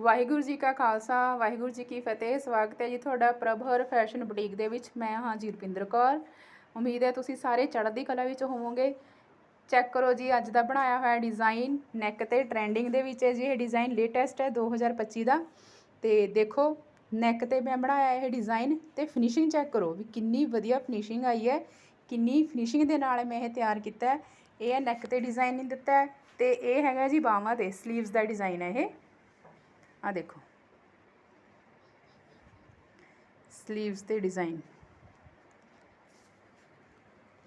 ਵਾਹਿਗੁਰੂ ਜੀ ਕਾ ਖਾਲਸਾ, ਵਾਹਿਗੁਰੂ ਜੀ ਕੀ ਫਤਿਹ। ਸਵਾਗਤ ਹੈ ਜੀ ਤੁਹਾਡਾ ਪ੍ਰਭਰ ਫੈਸ਼ਨ ਬੁਟੀਕ ਦੇ ਵਿੱਚ। ਮੈਂ ਹਾਂ ਜੀ ਰੁਪਿੰਦਰ ਕੌਰ। ਉਮੀਦ ਹੈ ਤੁਸੀਂ ਸਾਰੇ ਚੜ੍ਹਦੀ ਕਲਾ ਵਿੱਚ ਹੋਵੋਗੇ। ਚੈੱਕ ਕਰੋ ਜੀ, ਅੱਜ ਦਾ ਬਣਾਇਆ ਹੋਇਆ ਡਿਜ਼ਾਈਨ ਨੈਕ ਤੇ ਟ੍ਰੈਂਡਿੰਗ ਦੇ ਵਿੱਚ ਹੈ ਜੀ। ਇਹ ਡਿਜ਼ਾਈਨ ਲੇਟੈਸਟ ਹੈ 2025 ਦਾ। ਤੇ ਦੇਖੋ ਨੈਕ ਤੇ ਮੈਂ ਬਣਾਇਆ ਇਹ ਡਿਜ਼ਾਈਨ ਤੇ ਫਿਨਿਸ਼ਿੰਗ ਚੈੱਕ ਕਰੋ ਵੀ ਕਿੰਨੀ ਵਧੀਆ ਫਿਨਿਸ਼ਿੰਗ ਆਈ ਹੈ। ਕਿੰਨੀ ਫਿਨਿਸ਼ਿੰਗ ਦੇ ਨਾਲ ਮੈਂ ਇਹ ਤਿਆਰ ਕੀਤਾ ਹੈ। ਇਹ ਹੈ ਨੈਕ ਤੇ ਡਿਜ਼ਾਈਨ ਦਿੱਤਾ ਹੈ। ਤੇ ਇਹ ਹੈਗਾ ਜੀ ਬਾਹਾਂ ਤੇ 슬ੀਵਸ ਦਾ ਡਿਜ਼ਾਈਨ ਹੈ ਇਹ। ਆ ਦੇਖੋ 슬ੀਵਸ ਤੇ ਡਿਜ਼ਾਈਨ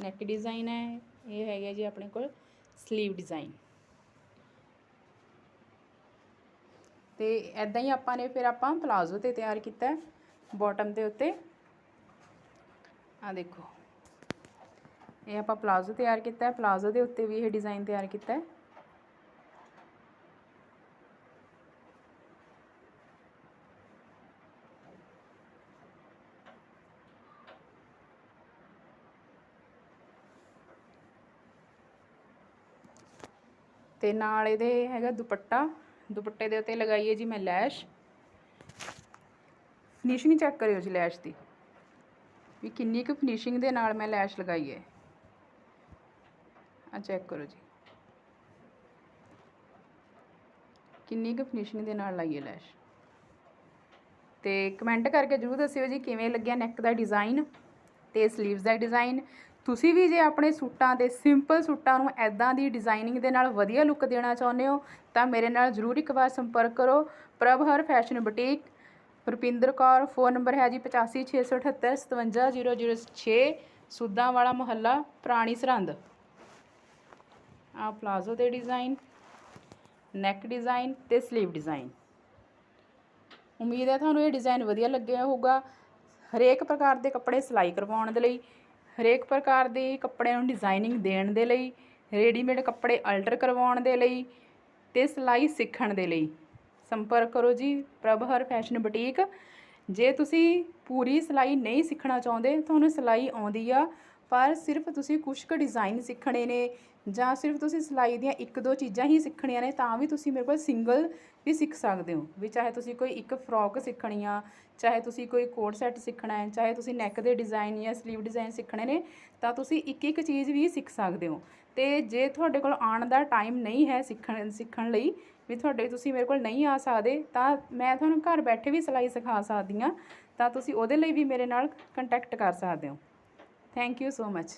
ਨੈਕ ਡਿਜ਼ਾਈਨ ਹੈ ਇਹ ਹੈਗਾ ਜੀ ਆਪਣੇ ਕੋਲ 슬ੀਵ ਡਿਜ਼ਾਈਨ ਤੇ ਐਦਾਂ ਹੀ ਆਪਾਂ ਨੇ ਫਿਰ ਆਪਾਂ ਪਲਾਜ਼ੋ ਤੇ ਤਿਆਰ ਕੀਤਾ ਹੈ ਬਾਟਮ ਦੇ ਉੱਤੇ ਆ ਦੇਖੋ ਇਹ ਆਪਾਂ ਪਲਾਜ਼ੋ ਤਿਆਰ ਕੀਤਾ ਹੈ ਪਲਾਜ਼ੋ ਦੇ ਉੱਤੇ ਵੀ ਇਹ ਡਿਜ਼ਾਈਨ ਤਿਆਰ ਕੀਤਾ ਹੈ ਤੇ ਨਾਲ ਇਹਦੇ ਹੈਗਾ ਦੁਪੱਟਾ। ਦੁਪੱਟੇ ਦੇ ਉੱਤੇ ਲਗਾਈਏ ਜੀ ਮੈਂ ਲੈਸ਼। ਫਿਨਿਸ਼ਿੰਗ ਚੈੱਕ ਕਰਿਓ ਜੀ ਲੈਸ਼ ਦੀ। ਵੀ ਕਿੰਨੀ ਕੁ ਫਿਨਿਸ਼ਿੰਗ ਦੇ ਨਾਲ ਮੈਂ ਲੈਸ਼ ਲਗਾਈ ਹੈ। ਆ ਚੈੱਕ ਕਰੋ ਜੀ। ਕਿੰਨੀ ਕੁ ਫਿਨਿਸ਼ਿੰਗ ਦੇ ਨਾਲ ਲਾਈਏ ਲੈਸ਼। ਤੇ ਕਮੈਂਟ ਕਰਕੇ ਜਰੂਰ ਦੱਸਿਓ ਜੀ ਕਿਵੇਂ ਲੱਗਿਆ ਨੈਕ ਦਾ ਡਿਜ਼ਾਈਨ ਤੇ 슬ੀਵਸ ਦਾ ਡਿਜ਼ਾਈਨ ਤੁਸੀਂ ਵੀ ਜੇ ਆਪਣੇ ਸੂਟਾਂ ਦੇ ਸਿੰਪਲ ਸੂਟਾਂ ਨੂੰ ਐਦਾਂ ਦੀ ਡਿਜ਼ਾਈਨਿੰਗ ਦੇ ਨਾਲ ਵਧੀਆ ਲੁੱਕ ਦੇਣਾ ਚਾਹੁੰਦੇ ਹੋ, ਤਾਂ ਮੇਰੇ ਨਾਲ ਜਰੂਰ ਇੱਕ ਵਾਰ ਸੰਪਰਕ ਕਰੋ। ਪ੍ਰਭਹਰ fashion boutique Rupinder Kaur phone number ਹੈ ਜੀ 8568 57006 ਸੁੱਦਾਂ ਵਾਲਾ ਮੁਹੱਲਾ, ਪੁਰਾਣੀ ਸਰਹੰਦ। ਆ ਪਲਾਜ਼ੋ ਦੇ ਡਿਜ਼ਾਈਨ ਨੈਕ ਡਿਜ਼ਾਈਨ ਤੇ 슬ੀਵ ਡਿਜ਼ਾਈਨ ਉਮੀਦ ਹੈ ਤੁਹਾਨੂੰ ਇਹ ਡਿਜ਼ਾਈਨ ਵਧੀਆ ਲੱਗਿਆ ਹੋਊਗਾ। ਹਰੇਕ ਪ੍ਰਕਾਰ ਦੇ ਕੱਪੜੇ ਸਿਲਾਈ ਕਰਵਾਉਣ ਦੇ ਲਈ ਹਰੇਕ ਪ੍ਰਕਾਰ ਦੇ ਕੱਪੜਿਆਂ ਨੂੰ ਡਿਜ਼ਾਈਨਿੰਗ ਦੇਣ ਦੇ ਲਈ ਰੈਡੀਮੇਡ ਕੱਪੜੇ ਅਲਟਰ ਕਰਵਾਉਣ ਦੇ ਲਈ ਤੇ ਸਿਲਾਈ ਸਿੱਖਣ ਦੇ ਲਈ। ਸੰਪਰਕ ਕਰੋ ਜੀ ਪ੍ਰਭ ਹਰ ਫੈਸ਼ਨ ਬੁਟੀਕ ਜੇ ਤੁਸੀਂ ਪੂਰੀ ਸਿਲਾਈ ਨਹੀਂ ਸਿੱਖਣਾ ਚਾਹੁੰਦੇ, ਤੁਹਾਨੂੰ ਸਿਲਾਈ ਆਉਂਦੀ ਆ ਪਰ ਸਿਰਫ ਤੁਸੀਂ ਕੁਝ ਕੁ ਡਿਜ਼ਾਈਨ ਸਿੱਖਣੇ ਨੇ ਜਾਂ ਸਿਰਫ ਤੁਸੀਂ ਸਿਲਾਈ ਦੀਆਂ ਇੱਕ ਦੋ ਚੀਜ਼ਾਂ ਹੀ ਸਿੱਖਣੀਆਂ ਨੇ, ਤਾਂ ਵੀ ਤੁਸੀਂ ਮੇਰੇ ਕੋਲ ਸਿੰਗਲ ਵੀ ਸਿੱਖ ਸਕਦੇ ਹੋ। ਵੀ ਚਾਹੇ ਤੁਸੀਂ ਕੋਈ ਇੱਕ ਫਰੋਕ ਸਿੱਖਣੀ ਆ, ਚਾਹੇ ਤੁਸੀਂ ਕੋਈ ਕੋਟ ਸੈੱਟ ਸਿੱਖਣਾ ਹੈ, ਚਾਹੇ ਤੁਸੀਂ ਨੈਕ ਦੇ ਡਿਜ਼ਾਈਨ ਜਾਂ 슬ੀਵ ਡਿਜ਼ਾਈਨ ਸਿੱਖਣੇ ਨੇ, ਤਾਂ ਤੁਸੀਂ ਇੱਕ ਇੱਕ ਚੀਜ਼ ਵੀ ਸਿੱਖ ਸਕਦੇ ਹੋ। ਤੇ ਜੇ ਤੁਹਾਡੇ ਕੋਲ ਆਉਣ ਦਾ ਟਾਈਮ ਨਹੀਂ ਹੈ ਸਿੱਖਣ ਸਿੱਖਣ ਲਈ, ਵੀ ਤੁਹਾਡੇ ਤੁਸੀਂ ਮੇਰੇ ਕੋਲ ਨਹੀਂ ਆ ਸਕਦੇ, ਤਾਂ ਮੈਂ ਤੁਹਾਨੂੰ ਘਰ ਬੈਠੇ ਵੀ ਸਿਲਾਈ ਸਿਖਾ ਸਕਦੀ ਹਾਂ, ਤਾਂ ਤੁਸੀਂ ਉਹਦੇ ਲਈ ਵੀ ਮੇਰੇ ਨਾਲ ਕੰਟੈਕਟ ਕਰ ਸਕਦੇ ਹੋ। Thank you so much.